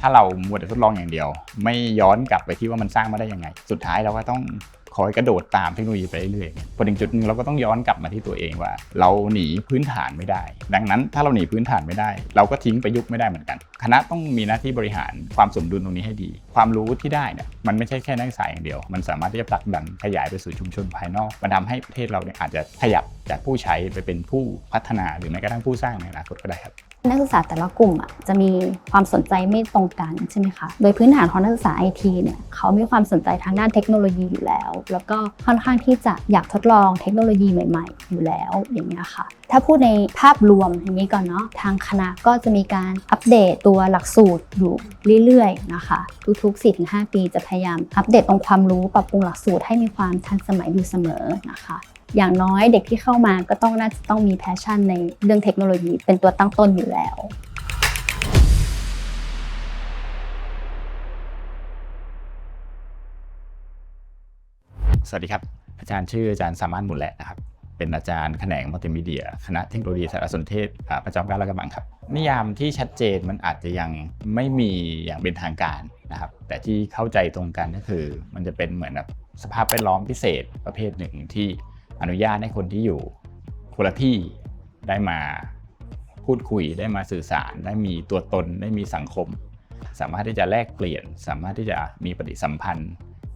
ถ้าเรามัวแต่ทดลองอย่างเดียว ไม่ย้อนกลับไปที่ว่ามันสร้างมาได้ยังไง สุดท้ายเราก็ต้องคอยกระโดดตามเทคโนโลยีไปเรื่อยๆพอถึงจุดหนึงเราก็ต้องย้อนกลับมาที่ตัวเองว่า เราหนีพื้นฐานไม่ได้ ดังนั้นถ้าเราหนีพื้นฐานไม่ได้ เราก็ทิ้งประยุกต์ไม่ได้เหมือนกัน คณะต้องมีหน้าที่บริหารความสมดุลตรงนี้ให้ดีความรู้ที่ได้เนี่ยมันไม่ใช่แค่นักศึกษาอย่างเดียว มันสามารถที่จะผลักดันขยายไปสู่ชุมชนภายนอก มันทำให้ประเทศเราเนี่ยอาจจะขยับจากผู้ใช้ไปเป็นผู้พัฒนาหรือแม้กระทั่งผู้สร้างในอนาคตก็ได้ครับนักศึกษาแต่ละกลุ่มอะจะมีความสนใจไม่ตรงกันใช่ไหมคะ โดยพื้นฐานของนักศึกษาไอทีเนี่ยเขามีความสนใจทางด้านเทคโนโลยีอยู่แล้ว แล้วก็ค่อนข้างที่จะอยากทดลองเทคโนโลยีใหม่ ๆ อยู่แล้วอย่างเงี้ยค่ะ ถ้าพูดในภาพรวมอย่างนี้ก่อนเนาะทางคณะก็จะมีการอัปเดตตัวหลักสูตรอยู่เรื่อยๆนะคะ ทุกๆ4-5 ปีจะพยายามอัปเดตองค์ความรู้ปรับปรุงหลักสูตรให้มีความทันสมัยอยู่เสมอนะคะอย่างน้อยเด็กที่เข้ามาก็ต้องน่าจะต้องมีแพชชั่นในเรื่องเทคโนโลยีเป็นตัวตั้งต้นอยู่แล้วสวัสดีครับ อาจารย์ชื่ออาจารย์สามารถหมุนแหละนะครับ เป็นอาจารย์แขนงมัลติมีเดีย คณะเทคโนโลยีสารสนเทศประจำการลาดกบังครับ นิยามที่ชัดเจนมันอาจจะยังไม่มีอย่างเป็นทางการนะครับ แต่ที่เข้าใจตรงกันก็คือ มันจะเป็นเหมือนแบบสภาพแวดล้อมพิเศษประเภทหนึ่งที่อนุญาตให้คนที่อยู่คนละที่ได้มาพูดคุยได้มาสื่อสาร ได้มีตัวตนได้มีสังคม สามารถที่จะแลกเปลี่ยน สามารถที่จะมีปฏิสัมพันธ์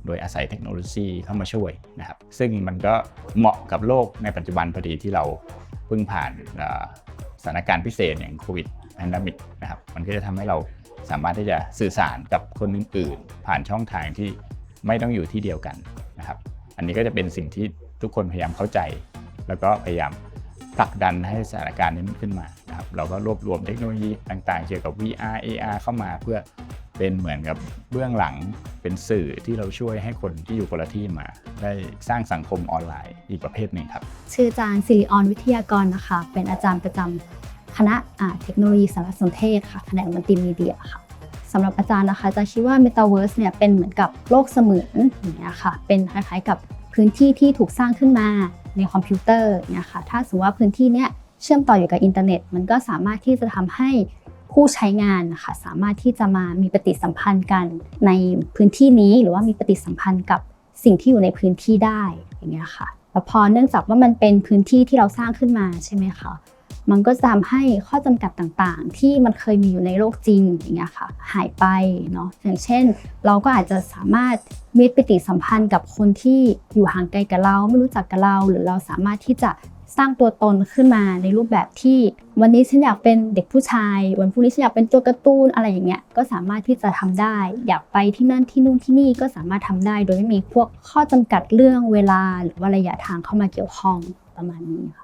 โดยอาศัยเทคโนโลยีเข้ามาช่วยนะครับ ซึ่งมันก็เหมาะกับโลกในปัจจุบันพอดีที่เราเพิ่งผ่านสถานการณ์พิเศษอย่างโควิดแพนดมิกนะครับ มันก็จะทำให้เราสามารถที่จะสื่อสารกับคนอื่นๆ ผ่านช่องทางที่ไม่ต้องอยู่ที่เดียวกันนะครับ อันนี้ก็จะเป็นสิ่งที่ทุกคนพยายามเข้าใจ แล้วก็พยายามผลักดันให้สถานการณ์นี้มันขึ้นมานะครับ เราก็รวบรวมเทคโนโลยีต่างๆ เกี่ยวกับ VR AR เข้ามาเพื่อ เป็นเหมือนกับเบื้องหลังเป็นสื่อที่เราช่วยให้คนที่อยู่คนละที่มา ได้สร้างสังคมออนไลน์อีกประเภทหนึ่งครับ ชื่ออาจารย์สิริออนวิทยากรนะคะ เป็นอาจารย์ประจำคณะเทคโนโลยีสารสนเทศค่ะแผนกมัลติมีเดียค่ะสำหรับอาจารย์นะคะจะคิดว่า Metaverse เนี่ยเป็นเหมือนกับโลกเสมือนอย่างเงี้ยค่ะเป็นคล้ายๆกับพื้นที่ที่ถูกสร้างขึ้นมาในคอมพิวเตอร์เนี่ยค่ะถ้าสมมติว่าพื้นที่เนี้ยเชื่อมต่ออยู่กับอินเทอร์เน็ต มันก็สามารถที่จะทำให้ ผู้ใช้งานนะคะสามารถที่จะมามีปฏิสัมพันธ์กันในพื้นที่นี้หรือว่ามีปฏิสัมพันธ์กับสิ่งที่อยู่ในพื้นที่ได้อย่างเงี้ยค่ะแล้วพอเนื่องจากว่ามันเป็นพื้นที่ที่เราสร้างขึ้นมาใช่ไหมคะมันก็จะทำให้ข้อจำกัดต่างๆ ที่มันเคยมีอยู่ในโลกจริงอย่างเงี้ยค่ะหายไปเนาะอย่างเช่น เราก็อาจจะสามารถมีปฏิสัมพันธ์กับคนที่อยู่ห่างไกลกับเราไม่รู้จักกับเรา หรือเราสามารถที่จะ สร้างตัวตนขึ้นมาในรูปแบบที่ วันนี้ฉันอยากเป็นเด็กผู้ชาย วันพรุ่งนี้ฉันอยากเป็นตัวการ์ตูนอะไรอย่างเงี้ยก็สามารถที่จะทำได้ อยากไปที่นั่นที่นู่นที่นี่ก็สามารถทำได้ โดยไม่มีพวกข้อจำกัดเรื่องเวลาหรือว่าระยะทางเข้ามาเกี่ยวข้องประมาณนี้ค่ะ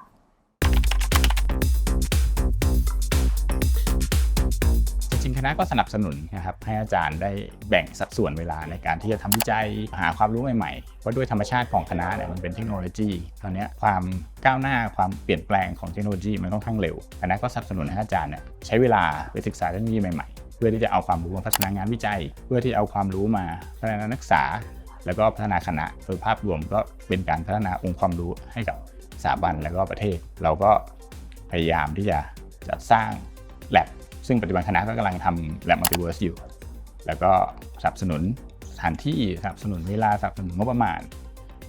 ณะก็สนับสนุนนะครับให้อาจารย์ได้แบ่งสัดส่วนเวลาในการที่จะทำวิจัยหาความรู้ใหม่ๆ เพราะด้วยธรรมชาติของคณะเนี่ยมันเป็นเทคโนโลยีตอนนี้ความก้าวหน้าความเปลี่ยนแปลงของเทคโนโลยีมันค่อนข้างเร็วคณะก็สนับสนุนให้อาจารย์เนี่ยใช้เวลาไปศึกษาเทคโนโลยีใหม่ๆ เพื่อที่จะเอาความรู้มาพัฒนางานวิจัย เพื่อที่เอาความรู้มาพัฒนานักศึกษา แล้วก็พัฒนาคณะโดยภาพรวมก็เป็นการพัฒนาองค์ความรู้ให้กับสถาบันแล้วก็ประเทศ เราก็พยายามที่จะจัดสร้างแ a บ ซึ่งปัจจุบันคณะก็กำลังทำ lab multiverse อยู่ แล้วก็สนับสนุนสถานที่สนับสนุนเวลาสนับสนุนงบประมาณ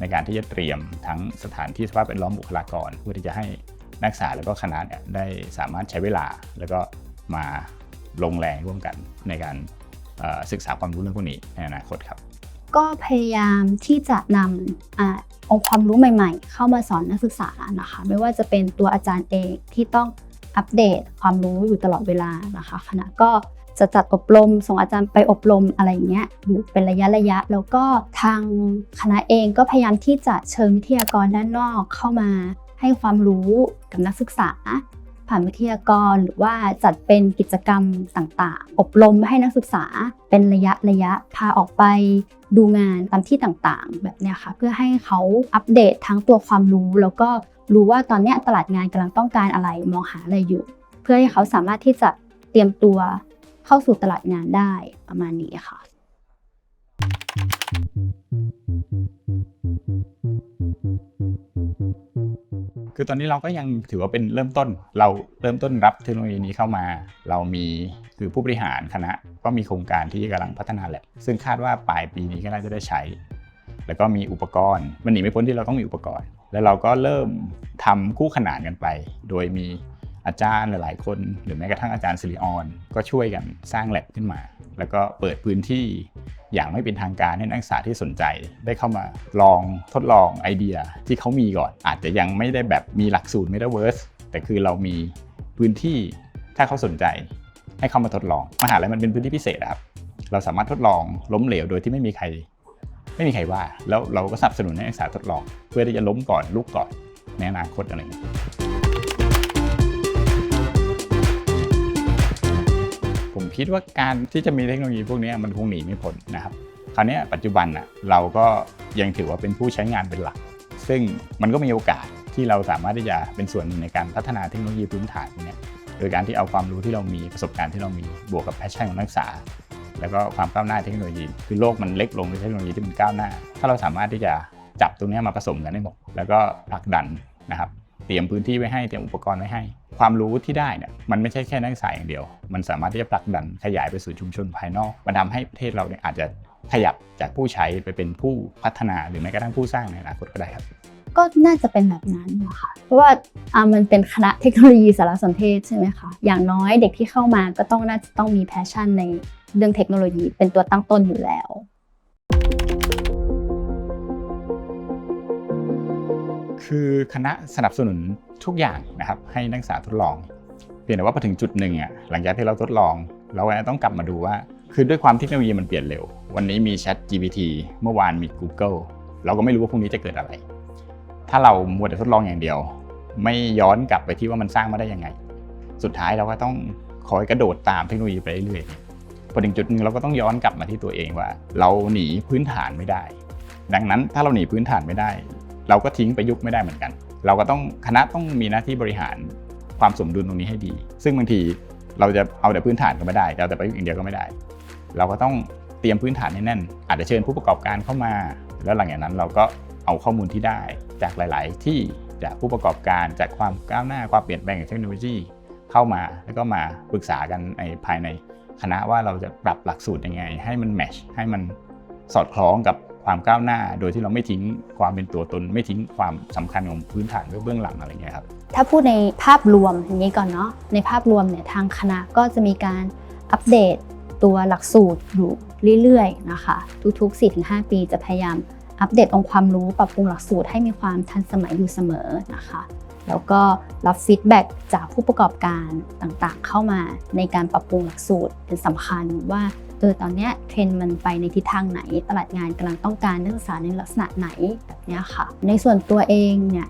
ในการที่จะเตรียมทั้งสถานที่สภาพแวดล้อมบุคลากร เพื่อที่จะให้นักศึกษาแล้วก็คณะเนี่ยได้สามารถใช้เวลา แล้วก็มาลงแรงร่วมกันในการศึกษาความรู้เรื่องพวกนี้ในอนาคตครับ ก็พยายามที่จะนำอาองค์ความรู้ใหม่ ๆ เข้ามาสอนนักศึกษานะคะ ไม่ว่าจะเป็นตัวอาจารย์เองที่ต้อง อัปเดตความรู้อยู่ตลอดเวลานะคะคณะก็จะจัดอบรมส่งอาจารย์ไปอบรมอะไรอย่างเงี้ยอยู่เป็นระยะระยะ แล้วก็ทางคณะเองก็พยายามที่จะเชิญวิทยากรด้านนอกเข้ามาให้ความรู้กับนักศึกษา ผ่านวิทยากรหรือว่าจัดเป็นกิจกรรมต่างๆ อบรมให้นักศึกษาเป็นระยะระยะพาออกไปดูงานตามที่ต่างๆ แบบเนี้ยค่ะ เพื่อให้เขาอัปเดตทั้งตัวความรู้ แล้วก็รู้ว่าตอนเนี้ยตลาดงานกำลังต้องการอะไรมองหาอะไรอยู่ เพื่อให้เขาสามารถที่จะเตรียมตัวเข้าสู่ตลาดงานได้ประมาณนี้ค่ะ คือตอนนี้เราก็ยังถือว่าเป็นเริ่มต้น เราเริ่มต้นรับเทคโนโลยีนี้เข้ามา เรามีคือผู้บริหารคณะ ก็มีโครงการที่กำลังพัฒนาแลบซึ่งคาดว่าปลายปีนี้ก็น่าจะได้ใช้ แล้วก็มีอุปกรณ์ มันหนีไม่พ้นที่เราต้องมีอุปกรณ์ แล้วเราก็เริ่มทำคู่ขนานกันไป โดยมี อาจารย์หลายๆคน หรือแม้กระทั่งอาจารย์สิริออนก็ช่วยกันสร้างแลบขึ้นมา แล้วก็เปิดพื้นที่อย่างไม่เป็นทางการให้นักศึกษาที่สนใจ ได้เข้ามาลองทดลองไอเดียที่เขามีก่อน อาจจะยังไม่ได้แบบมีหลักสูตร Metaverse แต่คือเรามีพื้นที่ถ้าเขาสนใจ ให้เข้ามาทดลองมหาลัยมันเป็นพื้นที่พิเศษครับเราสามารถทดลองล้มเหลวโดยที่ไม่มีใคร ไม่มีใครว่า แล้วเราก็สนับสนุนให้นักศึกษาทดลอง เพื่อที่จะล้มก่อนลุกก่อนในอนาคตอะไรอย่างเงี้ย คิดว่าการที่จะมีเทคโนโลยีพวกนี้มันคงหนีไม่พ้นนะครับคราวนี้ปัจจุบันอะเราก็ยังถือว่าเป็นผู้ใช้งานเป็นหลัก ซึ่งมันก็มีโอกาสที่เราสามารถที่จะเป็นส่วนหนึ่งในการพัฒนาเทคโนโลยีพื้นฐานพวกเนี้ยโดยการที่เอาความรู้ที่เรามีประสบการณ์ที่เรามีบวกกับแพชชั่นของนักศึกษา แล้วก็ความก้าวหน้าเทคโนโลยี คือโลกมันเล็กลงด้วยเทคโนโลยีที่มันก้าวหน้า ถ้าเราสามารถที่จะจับตรงนี้มาผสมกันได้หมดแล้วก็ผลักดันนะครับเตรียมพื้นที่ไว้ให้เตรียมอุปกรณ์ไว้ให้ ความรู้ที่ได้เนี่ยมันไม่ใช่แค่นักศึกษาอย่างเดียว มันสามารถที่จะผลักดันขยายไปสู่ชุมชนภายนอก มันทำให้ประเทศเราเนี่ยอาจจะขยับจากผู้ใช้ไปเป็นผู้พัฒนาหรือแม้กระทั่งผู้สร้างในอนาคตก็ได้ครับ ก็น่าจะเป็นแบบนั้นนะคะเพราะว่าอ่ามันเป็นคณะเทคโนโลยีสารสนเทศใช่ไหมคะอย่างน้อยเด็กที่เข้ามาก็ต้องน่าจะต้องมีแพชชั่นในเรื่องเทคโนโลยีเป็นตัวตั้งต้นอยู่แล้ว คือคณะสนับสนุนทุกอย่างนะครับให้นักศึกษาทดลอง เพียงแต่ว่าพอถึงจุดหนึ่งอะหลังจากที่เราทดลอง เราต้องกลับมาดูว่า คือด้วยความที่เทคโนโลยีมันเปลี่ยนเร็ว วันนี้มี Chat GPT เมื่อวานมี Google เราก็ไม่รู้ว่าพรุ่งนี้จะเกิดอะไร ถ้าเรามัวแต่ทดลองอย่างเดียว ไม่ย้อนกลับไปที่ว่ามันสร้างมาได้ยังไง สุดท้ายเราก็ต้องคอยกระโดดตามเทคโนโลยีไปเรื่อยๆพอถึงจุดหนึงเราก็ต้องย้อนกลับมาที่ตัวเองว่า เราหนีพื้นฐานไม่ได้ ดังนั้นถ้าเราหนีพื้นฐานไม่ได้ เราก็ทิ้งไปยุคไม่ได้เหมือนกัน เราก็ต้องคณะต้องมีหน้าที่บริหารความสมดุลตรงนี้ให้ดี ซึ่งบางทีเราจะเอาแต่พื้นฐานก็ไม่ได้เอาแต่ประยุกต์อย่างเดียวก็ไม่ได้ เราก็ต้องเตรียมพื้นฐานให้แน่น อาจจะเชิญผู้ประกอบการเข้ามา แล้วหลังจากนั้นเราก็เอาข้อมูลที่ได้ จากหลาย ๆ ที่จากผู้ประกอบการจากความก้าวหน้าความเปลี่ยนแปลงของเทคโนโลยีเข้ามาแล้วก็มาปรึกษากันในภายในคณะว่าเราจะปรับหลักสูตรยังไง ให้มันแมชให้มันสอดคล้องกับ ความก้าวหน้า โดยที่เราไม่ทิ้งความเป็นตัวตน ไม่ทิ้งความสำคัญของพื้นฐานเบื้องหลังอะไรเงี้ยครับถ้าพูดในภาพรวมอย่างนี้ก่อนเนาะในภาพรวมเนี่ยทางคณะก็จะมีการอัปเดตตัวหลักสูตรอยู่เรื่อยๆนะคะ ทุกๆ 4-5 ปีจะพยายามอัปเดตองค์ความรู้ปรับปรุงหลักสูตรให้มีความทันสมัยอยู่เสมอนะคะ แล้วก็รับฟีดแบ็กจากผู้ประกอบการต่างๆ เข้ามาในการปรับปรุงหลักสูตรเป็นสำคัญว่า เออตอนเนี้ยเทรนด์มันไปในทิศทางไหน ตลาดงานกำลังต้องการนักศึกษาในลักษณะไหนแบบนี้ค่ะ ในส่วนตัวเองเนี่ย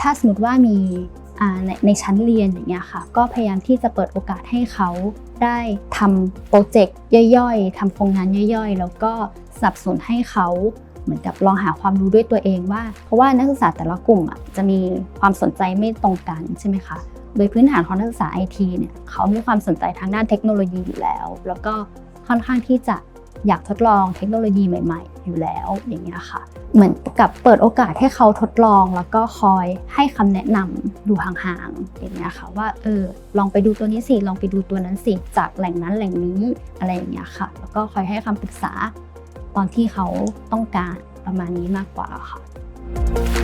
ถ้าสมมติว่ามีในในชั้นเรียนอย่างเงี้ยค่ะ ก็พยายามที่จะเปิดโอกาสให้เขาได้ทำโปรเจกต์ย่อยๆทำโครงงานย่อยๆ แล้วก็สนับสนุนให้เขาเหมือนกับลองหาความรู้ด้วยตัวเองว่า เพราะว่านักศึกษาแต่ละกลุ่มอะจะมีความสนใจไม่ตรงกันใช่ไหมคะโดยพื้นฐานของนักศึกษาไอทีเนี่ยเขามีความสนใจทางด้านเทคโนโลยีอยู่แล้ว แล้วก็ ค่อนข้างที่จะอยากทดลองเทคโนโลยีใหม่ๆ อยู่แล้วอย่างเงี้ยค่ะ เหมือนกับเปิดโอกาสให้เขาทดลองแล้วก็คอยให้คำแนะนำดูห่างๆอย่างเงี้ยค่ะว่าเออลองไปดูตัวนี้สิลองไปดูตัวนั้นสิจากแหล่งนั้นแหล่งนี้อะไรอย่างเงี้ยค่ะ แล้วก็คอยให้คำปรึกษาตอนที่เขาต้องการประมาณนี้มากกว่าค่ะ